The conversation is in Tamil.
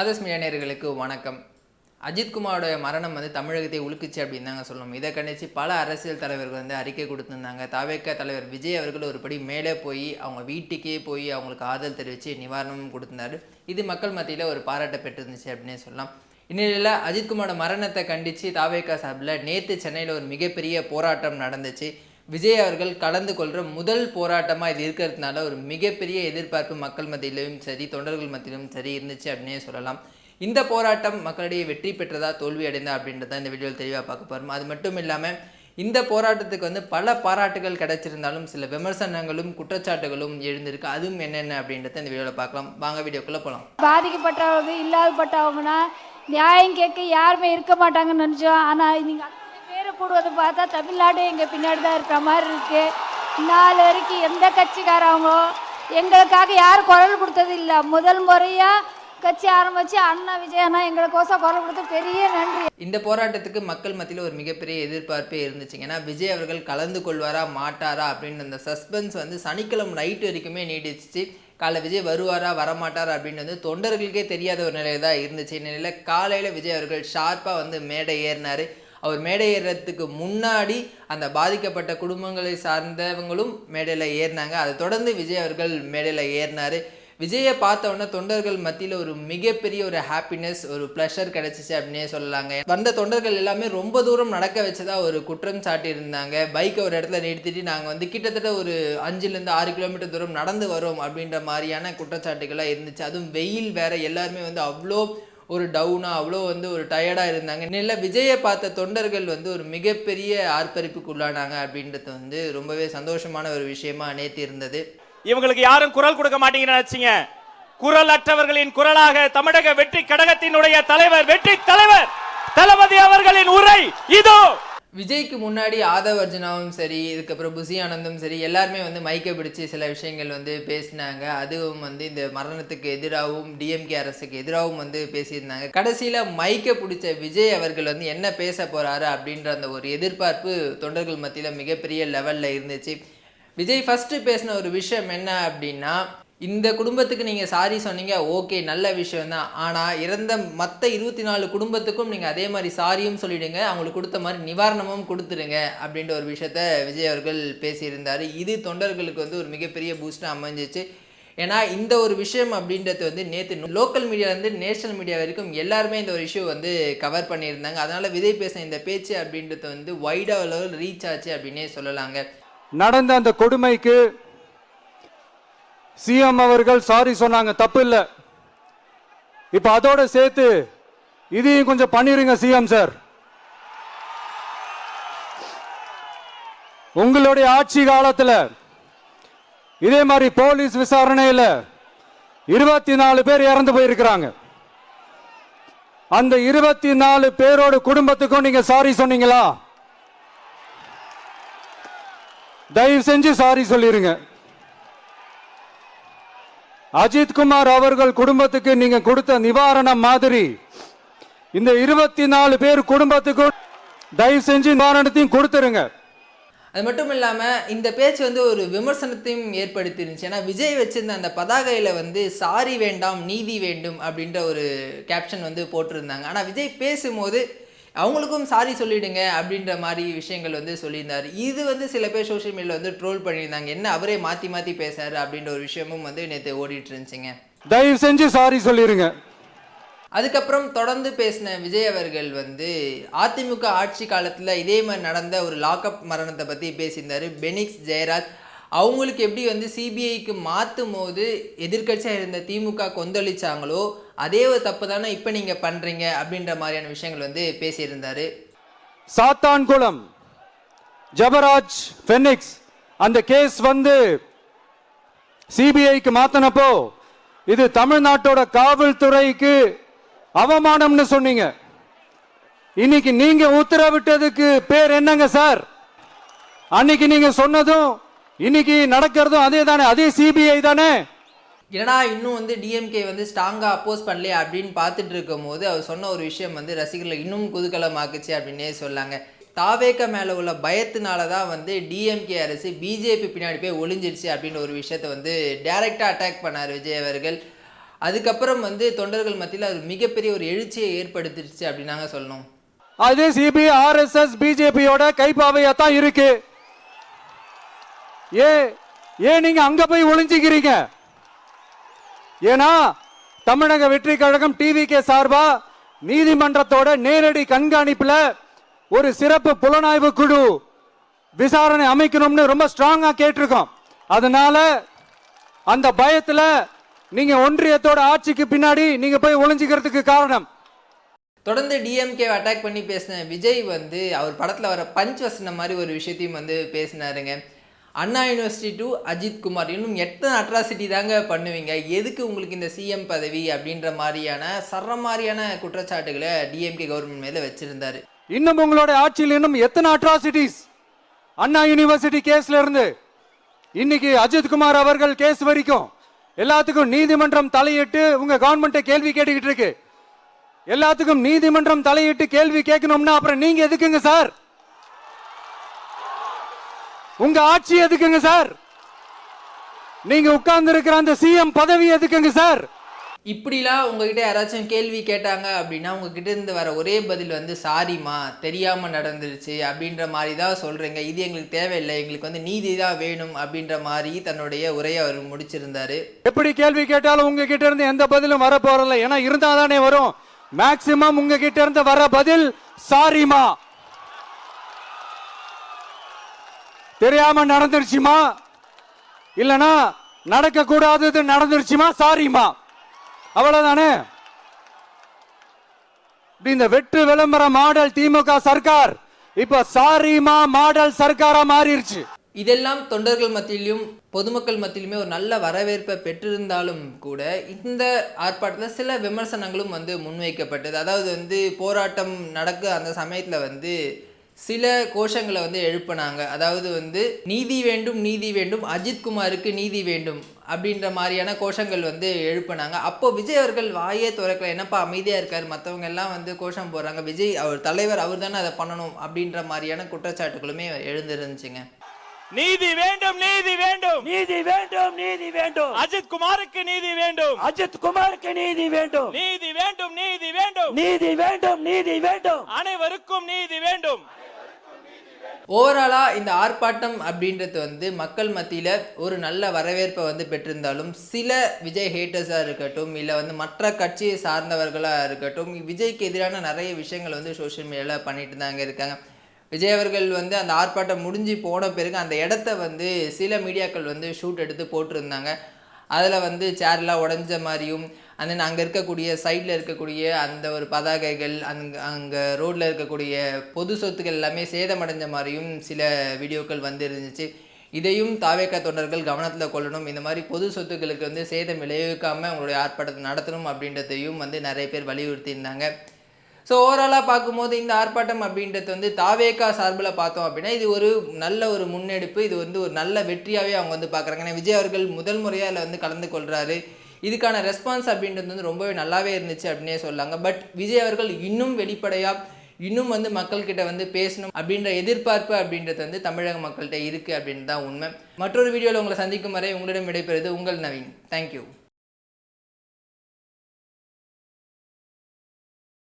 ஆதர்ஸ் மீடியா வணக்கம். அஜித்குமாரோடைய மரணம் வந்து தமிழகத்தை உலுக்குச்சு அப்படின்னு தாங்க சொல்லணும். இதை கண்டித்து பல அரசியல் தலைவர்கள் வந்து அறிக்கை கொடுத்துருந்தாங்க. தாவேக்க தலைவர் விஜய் அவர்கள் ஒரு படி மேலே போய் அவங்க வீட்டுக்கே போய் அவங்களுக்கு ஆதரவு தெரிவித்து நிவாரணமும் கொடுத்துருந்தார். இது மக்கள் மத்தியில் ஒரு பாராட்டை பெற்றிருந்துச்சு அப்படின்னே சொல்லலாம். இந்நிலையில் அஜித்குமாரோட மரணத்தை கண்டித்து தாவேக்கா சார்பில் நேற்று சென்னையில் ஒரு மிகப்பெரிய போராட்டம் நடந்துச்சு. விஜய் அவர்கள் கலந்து கொள்கிற முதல் போராட்டமாக இது இருக்கிறதுனால ஒரு மிகப்பெரிய எதிர்பார்ப்பு மக்கள் மத்தியிலும் சரி தொண்டர்கள் மத்தியிலும் சரி இருந்துச்சு அப்படின்னே சொல்லலாம். இந்த போராட்டம் மக்களிடையே வெற்றி பெற்றதா தோல்வி அடைந்தா அப்படின்றத இந்த வீடியோவில் தெளிவாக பார்க்க போகிறோம் அது மட்டும் இல்லாமல் இந்த போராட்டத்துக்கு வந்து பல பாராட்டுகள் கிடைச்சிருந்தாலும் சில விமர்சனங்களும் குற்றச்சாட்டுகளும் எழுந்திருக்கு. அதுவும் என்னென்ன அப்படின்றத இந்த வீடியோவில் பார்க்கலாம். வாங்க வீடியோக்குள்ளே போகலாம் பாதிக்கப்பட்டவங்க இல்லாதப்பட்டவங்கன்னா நியாயம் கேட்க யாருமே இருக்க மாட்டாங்கன்னு நினச்சோம். ஆனால் நீங்கள் போடுவதை பார்த்தா தமிழ்நாடு எங்கள் பின்னாடி தான் இருக்கிற மாதிரி இருக்குது நாலு வரைக்கும் எந்த கட்சிக்காரவங்களோ எங்களுக்காக யாரும் குரல் கொடுத்தது இல்லை. முதல் முறையாக கட்சி ஆரம்பித்து அண்ணா விஜயண்ணா எங்களுக்கோசம் குரல் கொடுத்து பெரிய நன்றி. இந்த போராட்டத்துக்கு மக்கள் மத்தியில் ஒரு மிகப்பெரிய எதிர்பார்ப்பே இருந்துச்சுங்க. ஏன்னா விஜய் அவர்கள் கலந்து கொள்வாரா மாட்டாரா அப்படின்னு அந்த சஸ்பென்ஸ் வந்து சனிக்கிழமை நைட் வரைக்குமே நீடிச்சிச்சு. காலை விஜய் வருவாரா வரமாட்டாரா அப்படின்னு வந்து தொண்டர்களுக்கே தெரியாத ஒரு நிலையில தான் இருந்துச்சு. இந்நிலையில் காலையில் விஜய் அவர்கள் ஷார்ப்பாக வந்து மேடை ஏறினார். அவர் மேடை ஏறுறதுக்கு முன்னாடி அந்த பாதிக்கப்பட்ட குடும்பங்களை சார்ந்தவங்களும் மேடையில் ஏறினாங்க. அதை தொடர்ந்து விஜய் அவர்கள் மேடையில் ஏறினார். விஜயை பார்த்த உடனே தொண்டர்கள் மத்தியில் ஒரு மிகப்பெரிய ஒரு ஹாப்பினஸ் ஒரு ப்ளஷர் கிடைச்சிச்சு அப்படின்னே சொல்லலாங்க. வந்த தொண்டர்கள் எல்லாமே ரொம்ப தூரம் நடக்க வச்சதா ஒரு குற்றம் சாட்டி இருந்தாங்க பைக்கை ஒரு இடத்துல நிறுத்திட்டு நாங்கள் வந்து கிட்டத்தட்ட ஒரு அஞ்சுலேருந்து ஆறு கிலோமீட்டர் தூரம் நடந்து வரோம் அப்படின்ற மாதிரியான குற்றச்சாட்டுகள்லாம் இருந்துச்சு. அதுவும் வெயில் வேற எல்லாருமே வந்து அவ்வளோ ஒரு டவுனாக அவ்வளோ வந்து ஒரு டயர்டாக இருந்தாங்க. நெல்ல விஜயை பார்த்த தொண்டர்கள் வந்து ஒரு மிகப்பெரிய ஆர்ப்பரிப்புக்கு உள்ளானாங்க அப்படின்றது வந்து ரொம்பவே சந்தோஷமான ஒரு விஷயமா நேற்று இருந்தது. இவங்களுக்கு யாரும் குரல் கொடுக்க மாட்டீங்கன்னு நினைச்சீங்க. குரல் அற்றவர்களின் குரலாக தமிழக வெற்றி கழகத்தினுடைய தலைவர் வெற்றி தலைவர் தளபதி அவர்களின் உரை இதோ. விஜய்க்கு முன்னாடி ஆதவ் அர்ஜுனாவும் சரி இதுக்கப்புறம் புசி ஆனந்தும் சரி எல்லாருமே வந்து மைக்கை பிடிச்சி சில விஷயங்கள் வந்து பேசினாங்க. அதுவும் வந்து இந்த மரணத்துக்கு எதிராகவும் டிஎம்கே அரசுக்கு எதிராகவும் வந்து பேசியிருந்தாங்க. கடைசியில் மைக்கை பிடிச்ச விஜய் அவர்கள் வந்து என்ன பேச போகிறாரு அப்படின்ற அந்த ஒரு எதிர்பார்ப்பு தொண்டர்கள் மத்தியில் மிகப்பெரிய லெவலில் இருந்துச்சு. விஜய் ஃபஸ்ட்டு பேசின ஒரு விஷயம் என்ன அப்படின்னா இந்த குடும்பத்துக்கு நீங்கள் சாரி சொன்னீங்க ஓகே நல்ல விஷயம் தான் ஆனால் இறந்த மற்ற இருபத்தி நாலு குடும்பத்துக்கும் நீங்கள் அதே மாதிரி சாரியும் சொல்லிவிடுங்க அவங்களுக்கு கொடுத்த மாதிரி நிவாரணமும் கொடுத்துடுங்க அப்படின்ற ஒரு விஷயத்த விஜய் அவர்கள் பேசியிருந்தார். இது தொண்டர்களுக்கு வந்து ஒரு மிகப்பெரிய பூஸ்டாக அமைஞ்சிச்சு. ஏன்னா இந்த ஒரு விஷயம் அப்படின்றது வந்து நேற்று லோக்கல் மீடியாலேருந்து நேஷனல் மீடியா வரைக்கும் எல்லாருமே இந்த ஒரு இஷ்யூ வந்து கவர் பண்ணியிருந்தாங்க. அதனால் விஜய் பேசின இந்த பேச்சு அப்படின்றது வந்து வைடாக அளவில் ரீச் ஆச்சு அப்படின்னே சொல்லலாங்க. நடந்த அந்த கொடுமைக்கு சிஎம் அவர்கள் சாரி சொன்னாங்க தப்பு இல்ல இப்ப அதோட சேர்த்து இதையும் கொஞ்சம் பண்ணிருங்க சிஎம் சார். உங்களுடைய ஆட்சி காலத்தில் இதே மாதிரி போலீஸ் விசாரணையில் இருபத்தி நாலு பேர் இறந்து போயிருக்கிறாங்க. அந்த இருபத்தி நாலு பேரோட குடும்பத்துக்கும் நீங்க சாரி சொன்னீங்களா? தயவு செஞ்சு சாரி சொல்லிருங்க. அஜித் குமார் அவர்கள் குடும்பத்துக்கு நீங்க கொடுத்த நிவாரணம் மாதிரி. இந்த இருபத்தி நாலு பேர் குடும்பத்துக்கும் தயவு செஞ்சு நிவாரணத்தையும் கொடுத்துருங்க. அது மட்டும் இல்லாமல் இந்த பேச்சு வந்து ஒரு விமர்சனத்தையும் ஏற்படுத்திருந்துச்சு. ஏன்னா விஜய் வச்சிருந்த அந்த பதாகையில் வந்து சாரி வேண்டாம் நீதி வேண்டும் அப்படின்ற ஒரு கேப்ஷன் வந்து போட்டிருந்தாங்க. ஆனால் விஜய் பேசும்போது அவங்களுக்கும் சாரி சொல்லிடுங்க அப்படின்ற மாதிரி விஷயங்கள் வந்து சொல்லியிருந்தார். இது வந்து சில பேர் சோஷியல் மீடியாவில் வந்து ட்ரோல் பண்ணியிருந்தாங்க. என்ன அவரே மாற்றி மாற்றி பேசுறாரு அப்படின்ற ஒரு விஷயமும் வந்து நேற்று ஓடிட்டு இருந்துச்சுங்க. தயவு செஞ்சு சாரி சொல்லிருங்க. அதுக்கப்புறம் தொடர்ந்து பேசின விஜய் அவர்கள் வந்து அதிமுக ஆட்சி காலத்தில் இதே மாதிரி நடந்த ஒரு லாக்அப் மரணத்தை பற்றி பேசியிருந்தார். பெனிக்ஸ் ஜெயராஜ். அவங்களுக்கு எப்படி வந்து சிபிஐக்கு மாற்றும் போது எதிர்க்கட்சியாக இருந்த திமுக கொந்தளிச்சாங்களோ அதே ஒரு தப்பு தானே இப்போ நீங்கள் பண்ணுறீங்க அப்படின்ற மாதிரியான விஷயங்கள் வந்து பேசியிருந்தார். சாத்தான்குளம் ஜபராஜ் ஃபெனிக்ஸ் அந்த கேஸ் வந்து சிபிஐக்கு மாத்தினப்போ இது தமிழ்நாட்டோட காவல்துறைக்கு அவமானம்னு சொன்னீங்க. இன்னைக்கு நீங்க உத்தரவிட்டதுக்கு பேர் என்னங்க சார்? அன்னைக்கு நீங்க சொன்னதும் இன்னைக்கு நடக்கிறதும் அதே தானே அதே சிபிஐ தானே? என்னடா இன்னும் வந்து டிஎம்கே வந்து ஸ்ட்ராங்காக அப்போஸ் பண்ணலையே அப்படின்னு பார்த்துட்டு இருக்கும் போது அவர் சொன்ன ஒரு விஷயம் வந்து ரசிகர்களை இன்னும் குதூகலமாக்குச்சு அப்படின்னே சொல்லாங்க. தாவேக்க மேலே உள்ள பயத்தினால தான் வந்து டிஎம்கே அரசு பிஜேபி பின்னாடி போய் ஒளிஞ்சிருச்சு அப்படின்ற ஒரு விஷயத்த வந்து டைரெக்டாக அட்டாக் பண்ணார் விஜய் அவர்கள். அதுக்கப்புறம் வந்து தொண்டர்கள் மத்தியில் அது மிகப்பெரிய ஒரு எழுச்சியை ஏற்படுத்திடுச்சு அப்படின்னாங்க சொல்லணும். அது சிபி ஆர்எஸ்எஸ் பிஜேபியோட கைப்பாவையா தான் இருக்கு. ஏ ஏன் நீங்க அங்க போய் ஒளிஞ்சுக்கிறீங்க? ஏன்னா தமிழக வெற்றி கழகம் டிவிகே சார்பா நீதிமன்றத்தோட நேரடி கண்காணிப்புல ஒரு சிறப்பு புலனாய்வு குழு விசாரணை அமைக்கணும்னு ரொம்ப ஸ்ட்ராங்கா கேட்டிருக்கோம். அதனால அந்த பயத்துல நீங்க ஒன்றியத்தோட ஆட்சிக்கு பின்னாடி நீங்க போய் ஒளிஞ்சுக்கிறதுக்கு காரணம். தொடர்ந்து டிஎம்கே அட்டாக் பண்ணி பேசின விஜய் வந்து அவர் படத்தில் வர பஞ்ச் வசன மாதிரி ஒரு விஷயத்தையும் வந்து பேசினாருங்க. Anna university to Ajith Kumar. இன்னும் எத்தனை அட்ராசிட்டி தாங்க பண்ணுவீங்க? எதுக்கு உங்களுக்கு இந்த சிஎம் பதவி அப்படின்ற மாதிரியான சர்ற மாதிரியான குற்றச்சாட்டுகளை டிஎம்கே கவர்மெண்ட் மேலே வச்சிருந்தாரு. இன்னும் உங்களோட ஆட்சியில் இன்னும் எத்தனை அட்ராசிட்டிஸ் அண்ணா யூனிவர்சிட்டி கேஸ்ல இருந்து இன்னைக்கு அஜித் குமார் அவர்கள் கேஸ் வரைக்கும் எல்லாத்துக்கும் நீதிமன்றம் தலையிட்டு உங்க கவர்மெண்ட்டை கேள்வி கேட்டுக்கிட்டு இருக்கு. எல்லாத்துக்கும் நீதிமன்றம் தலையிட்டு கேள்வி கேட்கணும்னா அப்புறம் நீங்க எதுக்குங்க சார்? உங்க ஆட்சி எதுக்குங்க சார்? நீங்க உட்கார்ந்து இருக்கிற அந்த சிஎம் பதவி எதுக்குங்க சார்? இப்படிலாம் உங்ககிட்ட யாராச்சும் கேள்வி கேட்டாங்க அப்படின்னா உங்ககிட்ட இருந்து வர ஒரே பதில் வந்து சாரிம்மா தெரியாமல் நடந்துருச்சு அப்படின்ற மாதிரி தான் சொல்கிறீங்க இது எங்களுக்கு தேவையில்லை. எங்களுக்கு வந்து நீதி தான் வேணும் அப்படின்ற மாதிரி தன்னுடைய உரையை அவர் முடிச்சிருந்தாரு. எப்படி கேள்வி கேட்டாலும் உங்ககிட்ட இருந்து எந்த பதிலும் வர போறதில்ல. ஏன்னா இருந்தா தானே வரும். மேக்சிமம் உங்ககிட்ட இருந்து வர பதில் சாரிமா தெரியாம நடந்துருச்சுமா? இல்லனா நடக்க கூடாதது நடந்துருச்சுமா? சாரிமா அவ்வளவுதானே? இந்த வெற்று விளம்பர மாடல் திமுக சர்க்கார் இப்ப சாரிமா மாடல் சர்க்காரா மாறிடுச்சு இதெல்லாம் தொண்டர்கள் மத்தியிலும் பொதுமக்கள் மத்தியிலுமே ஒரு நல்ல வரவேற்பை பெற்றிருந்தாலும் கூட இந்த ஆர்ப்பாட்டத்தில் சில விமர்சனங்களும் வந்து முன்வைக்கப்பட்டது. அதாவது வந்து போராட்டம் நடக்க அந்த சமயத்தில் வந்து சில கோஷங்களை வந்து எழுப்பினாங்க. அதாவது வந்து நீதி வேண்டும் நீதி வேண்டும். அஜித் குமாருக்கு நீதி வேண்டும். அப்படின்ற மாதிரியான கோஷங்கள் வந்து எழுப்பினாங்க. அப்போ விஜய் அவர்கள் வாயே துறக்கல. என்னப்பா அமைதியாக இருக்கார்? மற்றவங்க எல்லாம் வந்து கோஷம் போடுறாங்க. விஜய் அவர் தலைவர் அவர் தானே அதை பண்ணணும் அப்படின்ற மாதிரியான குற்றச்சாட்டுகளுமே எழுந்திருந்துச்சுங்க. நீதி வேண்டும் நீதி வேண்டும். நீதி வேண்டும் நீதி வேண்டும். அஜித் குமாருக்கு நீதி வேண்டும். அஜித் குமாருக்கு நீதி வேண்டும். நீதி வேண்டும் நீதி வேண்டும். நீதி வேண்டும் நீதி வேண்டும். அனைவருக்கும் நீதி வேண்டும். ஓவராலாக இந்த ஆர்ப்பாட்டம் அப்படின்றது வந்து மக்கள் மத்தியில் ஒரு நல்ல வரவேற்பை வந்து பெற்றிருந்தாலும் சில விஜய் ஹேட்டர்ஸாக இருக்கட்டும் இல்லை வந்து மற்ற கட்சியை சார்ந்தவர்களாக இருக்கட்டும் விஜய்க்கு எதிரான நிறைய விஷயங்கள் வந்து சோஷியல் மீடியாவில் பண்ணிட்டு தாங்க இருக்காங்க. விஜய் அவர்கள் வந்து அந்த ஆர்ப்பாட்டம் முடிஞ்சு போன பிறகு அந்த இடத்த வந்து சில மீடியாக்கள் வந்து ஷூட் எடுத்து போட்டிருந்தாங்க. அதில் வந்து சேர்லாம் உடஞ்ச மாதிரியும் அந்த அங்கே இருக்கக்கூடிய சைடில் இருக்கக்கூடிய அந்த ஒரு பதாகைகள் அங்கே அங்கே ரோட்டில் இருக்கக்கூடிய பொது சொத்துக்கள் எல்லாமே சேதமடைஞ்ச மாதிரியும் சில வீடியோக்கள் வந்து இருந்துச்சு இதையும் தாவேக்க தொண்டர்கள் கவனத்தில் கொள்ளணும். இந்த மாதிரி பொது சொத்துக்களுக்கு வந்து சேதம் விளைவிக்காமல் உங்களுடைய ஆர்ப்பாட்டத்தை நடத்தணும் அப்படின்றதையும் வந்து நிறைய பேர் வலியுறுத்தியிருந்தாங்க. ஸோ ஓவராலாக பார்க்கும்போது இந்த ஆர்ப்பாட்டம் அப்படின்றது வந்து தாவேக்கா சார்பில் பார்த்தோம் அப்படின்னா இது ஒரு நல்ல ஒரு முன்னெடுப்பு. இது வந்து ஒரு நல்ல வெற்றியாகவே அவங்க வந்து பார்க்குறாங்க. ஏன்னா விஜய் அவர்கள் முதல் முறையாக அதில் வந்து கலந்து கொள்கிறாரு இதுக்கான ரெஸ்பான்ஸ் அப்படின்றது வந்து ரொம்பவே நல்லாவே இருந்துச்சு அப்படின்னே சொல்லாங்க. பட் விஜய் அவர்கள் இன்னும் வெளிப்படையாக இன்னும் வந்து மக்கள்கிட்ட வந்து பேசணும் அப்படின்ற எதிர்பார்ப்பு அப்படின்றது வந்து தமிழக மக்கள்கிட்ட இருக்குது அப்படின்னு தான் உண்மை. மற்றொரு வீடியோவில் உங்களை சந்திக்கும் வரை உங்களிடம் விடைபெறுவது உங்கள் நவீன். தேங்க்யூ